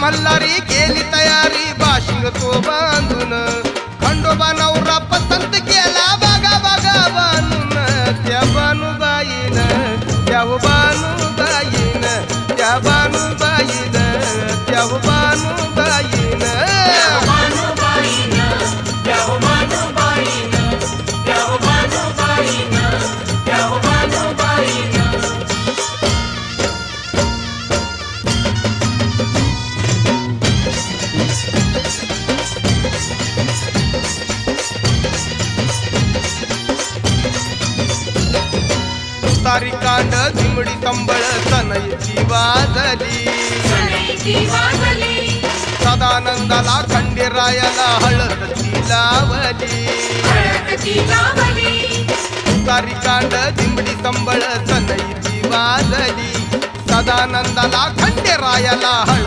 मल्हारी केली तयारी बाशिंग तो बांधून. खंडोबा नवरा पसंत केला बागा बागा बांधून. त्या बानूबाईन त्या बानूबाईन त्या बानूबाईन तारी कांड चिमडी कंबळ सनईची वाजली. सदानंदाला खंडेरायाला हळदची लावली. तारी कांड चिमडी कंबळ सनईची वाजली. सदानंदाला खंडेरायाला हळ